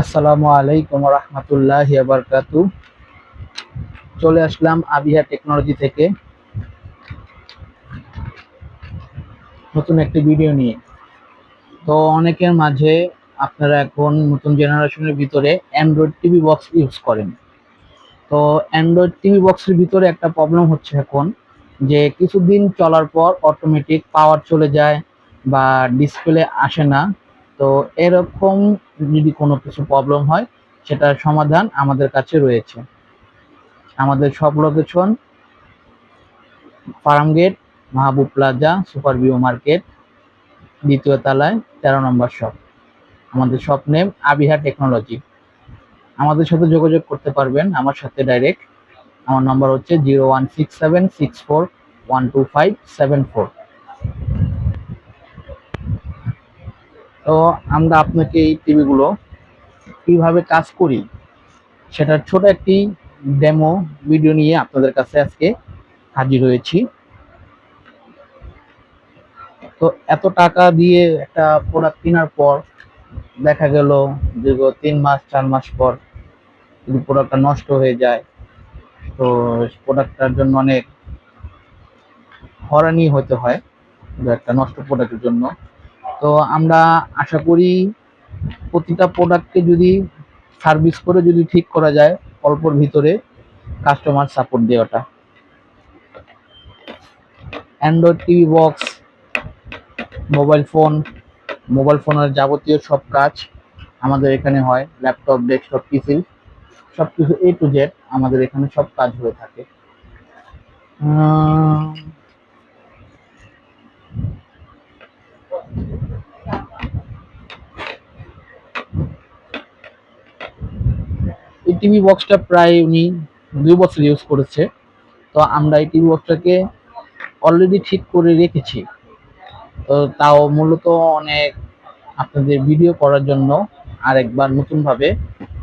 আসসালামু আলাইকুম রহমতুল্লাহ বারকাতু। চলে আসলাম আবিহা টেকনোলজি থেকে। নতুন একটি ভিডিও নিয়ে। তো অনেকের মাঝে আপনারা এখন নতুন জেনারেশনের ভিতরে অ্যান্ড্রয়েড টিভি বক্স ইউজ করেন। তো অ্যান্ড্রয়েড টিভি বক্সের ভিতরে একটা প্রবলেম হচ্ছে এখন, যে কিছুদিন চলার পর অটোমেটিক পাওয়ার চলে যায় বা ডিসপ্লে আসে না। তো এরকম যদি কোনো কিছু প্রবলেম হয়, সেটার সমাধান আমাদের কাছে রয়েছে। আমাদের সব location farm gate, Mahbub plaza, super view market, দ্বিতীয় তলায় তেরো নম্বর শপ আমাদের শপ নেম আবিহা টেকনোলজি আমাদের সাথে যোগাযোগ করতে পারবেন আমার সাথে ডাইরেক্ট আমার নম্বর হচ্ছে zero one six seven six four one two five seven four তো আমরা আপনাকে এই টিভিগুলো কীভাবে কাজ করি সেটার ছোট একটি ডেমো ভিডিও নিয়ে আপনাদের কাছে আজকে হাজির হয়েছি। তো এত টাকা দিয়ে একটা প্রোডাক্ট কেনার পর দেখা গেল দীর্ঘ তিন মাস, চার মাস পর প্রোডাক্টটা নষ্ট হয়ে যায়। তো প্রোডাক্টটার জন্য অনেক হরানি হতে হয় একটা নষ্ট প্রোডাক্টের জন্য। তো আমরা আশা করি প্রতিটা প্রোডাক্টকে যদি সার্ভিস করে যদি ঠিক করা যায়, অল্পর ভিতরে কাস্টমার সাপোর্ট দেওয়াটা। Android TV box mobile phone mobile ফোনের যাবতীয় সব কাজ আমাদের এখানে হয় ল্যাপটপ ডেস্কটপ পিসি সব কিছু এ টু জেড আমাদের এখানে সব কাজ হয়ে থাকে। এই টিভি বক্সটা প্রায় উনি দুই বছর ইউজ করেছে। তো আমরা এই টিভি বক্সটাকে অলরেডি ঠিক করে রেখেছি। তো তাও মূলত অনেক আপনাদের ভিডিও করার জন্য আরেকবার নতুনভাবে